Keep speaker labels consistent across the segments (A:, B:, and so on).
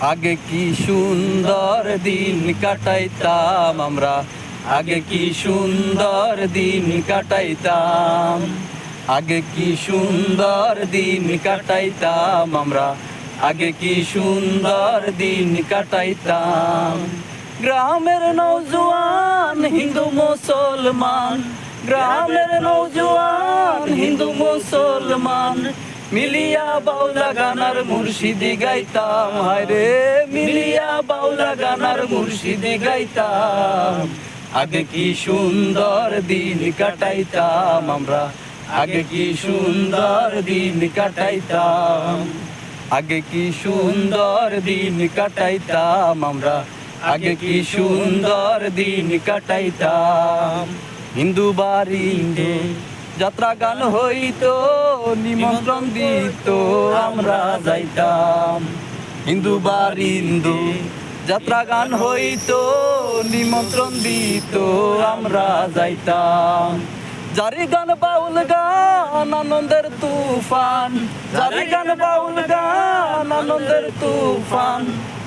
A: আগে কি সুন্দর দিন কাটাইতাম আমরা? আগে কি সুন্দর দিন কাটাইতাম? আগে কি সুন্দর দিন কাটাইতাম আমরা? আগে কি সুন্দর দিন কাটাইতাম? গ্রামের নৌজওয়ান হিন্দু মুসলমান। গ্রামের নৌজওয়ান হিন্দু মুসলমান। মিলিয়া বাউলা গানার মুর্শিদি গাইতাম, হায়রে মিলিয়া বাউলা গানার মুর্শিদি গাইতাম। আগে কি সুন্দর দিন কাটাইতাম আমরা, আগে কি সুন্দর দিন কাটাইতাম। আগে কি সুন্দর দিন কাটাইতাম আমরা, আগে কি সুন্দর দিন কাটাইতাম। হিন্দু বাড়িতে যাত্রা গান হইতো নিমন্ত্রণ দিত, আমরা যাইতাম। হিন্দু বার হিন্দু যাত্রা গান হইতো, নিমন্ত্রণ দিত, আমরা যাইতাম। জারি গান বাউল গান, আনন্দের তুফান। জারি গান বাউল গান, আনন্দের তুফান।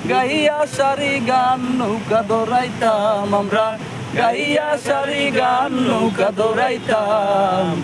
A: গাইয়া সারি গান, নৌকা দৌড়াইতাম আমরা। গাইয়া সারি গান, নৌকা দৌড়াইতাম।